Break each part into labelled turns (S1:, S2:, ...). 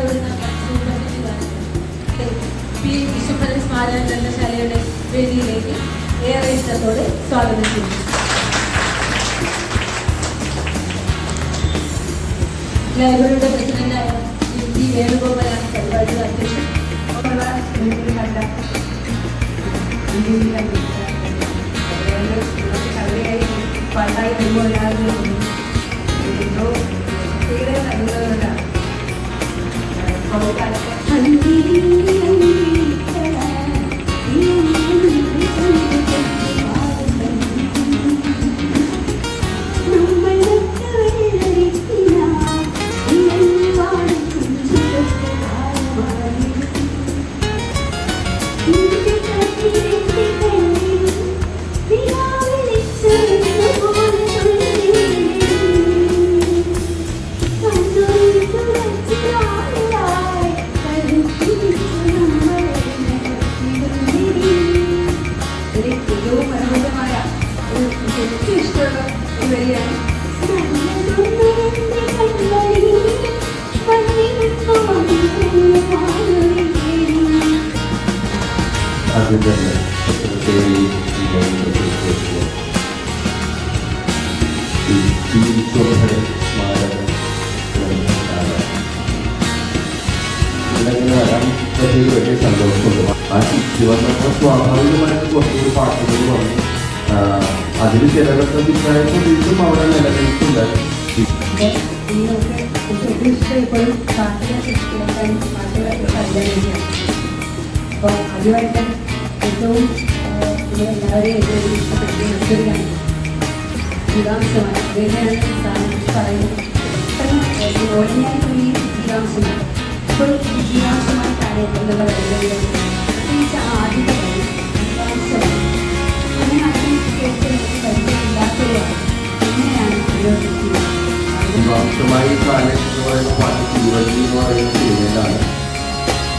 S1: എന്നെയാളോട് നാം പഠിച്ചുകൊണ്ടിരിക്കുകയാണ് പി വേദിയിലേക്ക് ഏറെ ഇഷ്ടത്തോടെ സ്വാഗതം ചെയ്യുന്നു. വേണുഗോപാലാണ് പരിപാടിയുടെ അധ്യക്ഷൻ
S2: പണ്ടായി വരുമ്പോൾ
S3: വരാൻ പറ്റിയ വലിയ സന്തോഷമുണ്ട്. ആ ചുറ്റി വന്നപ്പോൾ സ്വാഭാവികമായിട്ട് കുറച്ചുകൂടി പാട്ടുകൾ വന്നു. അതിൽ ചിലതൊക്കെ അഭിപ്രായത്തിൽ വീണ്ടും അവിടെ നിലനിൽക്കില്ല
S2: അപ്പോൾ അതുമായിട്ട് ഏറ്റവും നിങ്ങൾ എല്ലാവരെയും ഏറ്റവും ഇഷ്ടപ്പെടുന്ന മറ്റൊരു ജീവാംശമാണ് വേദനയാണ് താങ്കൾ പറയുന്നത് പെട്ടെന്ന് ഓർഡിനറി ഈ ജീവാംശമാണ് ഇപ്പോൾ ഈ ജീവാംശമായിട്ടാണ് എന്നുള്ള വരുന്നത് പ്രത്യേകിച്ച് ആ ആദ്യത്തെ വരി ജീവാംശമാണ് അങ്ങനെ അതിനെ കേട്ട് നമുക്ക് പരിചയമില്ലാത്തവരാണ് എങ്ങനെയാണ് പ്രയോഗിക്കുന്നത്
S3: വിവാഹമായി കാലഘട്ടമായ പാട്ട് ജീവനി എന്ന് പറയുന്ന സിനിമയിലാണ്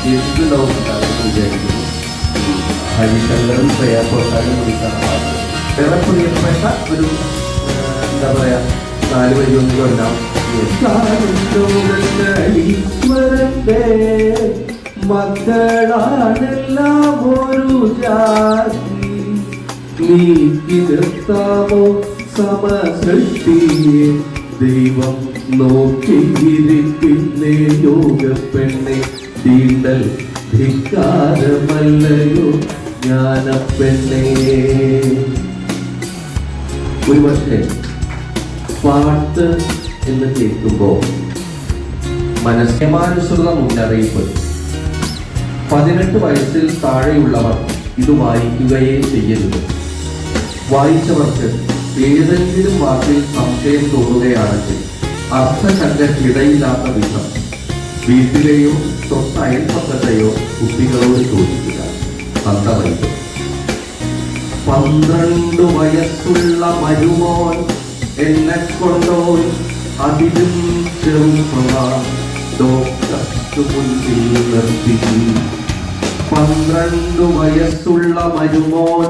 S3: കേട്ടിട്ടുണ്ടാവും എല്ലാവരും വിചാരിക്കുന്നു ഹരിശങ്കറും ശ്രേയാഘോഷാലും വിളിച്ചാണ് പാട്ട് വേറെ പ്രിയപ്പെട്ട ഒരു എന്താ പറയാ നാല് വരി ഒന്ന് കൊല്ലാം മക്കളാണെല്ലാം സമസൃഷ്ടിയെ? ദൈവം നോക്കിയിരിക്കുന്നേ യോഗ പെണ്ണെ തീണ്ടൽ ധിക്കാരമല്ലയോ? പാട്ട് എന്ന് കേൾക്കുമ്പോൾ മനസ്സമാനുസൃത മുന്നറിയിപ്പ് പതിനെട്ട് വയസ്സിൽ താഴെയുള്ളവർ ഇത് വായിക്കുകയേ ചെയ്യരുത്. വായിച്ചവർക്ക് ഏതെങ്കിലും വാക്കിൽ സംശയം തോന്നുകയാണെങ്കിൽ അർത്ഥശങ്കയ്ക്കിടയില്ലാത്ത വിധം വീട്ടിലെയോ തൊട്ടയൽപ്പക്കത്തെയോ കുട്ടികളോട് ചോദിക്കുക. പന്ത്രണ്ട് വയസ്സുള്ള മരുമോൻ എന്നെ കൊണ്ടോൻ അതിലും ചെറുപ്പമാൻ ഡോക്ടർക്ക് വയസ്സുള്ള മരുമോൻ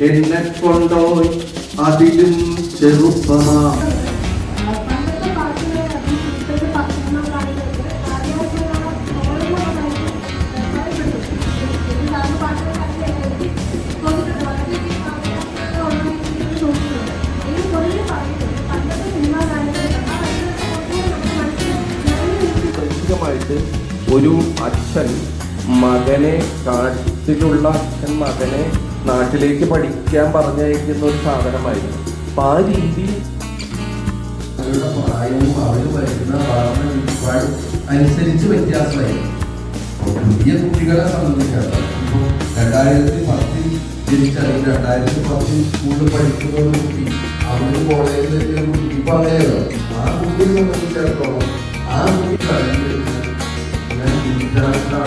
S3: എന്നെ കൊണ്ടോൻ അതിലും ചെറുപ്പമാ
S4: മനസ്സിലാക്കി
S3: പ്രാഥമികമായിട്ട് ഒരു അച്ഛൻ മകനെ കാട്ടിലുള്ള അച്ഛൻ മകനെ നാട്ടിലേക്ക് പഠിക്കാൻ പറഞ്ഞയക്കുന്ന ഒരു സാധനമായിരുന്നു. അപ്പൊ ആ രീതി അവരുടെ പ്രായവും അവർ വരുന്ന അനുസരിച്ച് വ്യത്യാസമായിരുന്നു. പുതിയ കുട്ടികളെ സംബന്ധിച്ചിടത്തോളം ഇപ്പോൾ രണ്ടായിരത്തി പത്തിൽ എനിക്കറിയില്ല. രണ്ടായിരത്തി പത്തിൽ സ്കൂളിൽ പഠിക്കുന്ന ഒരു കുട്ടി അവിടെ കോളേജിൽ ഒരു കുട്ടി പറയുക ആ കുട്ടിയെ സംബന്ധിച്ചിടത്തോളം ആ കുട്ടി കഴിഞ്ഞിട്ട് ഞാൻ ഇന്റർനാഷണൽ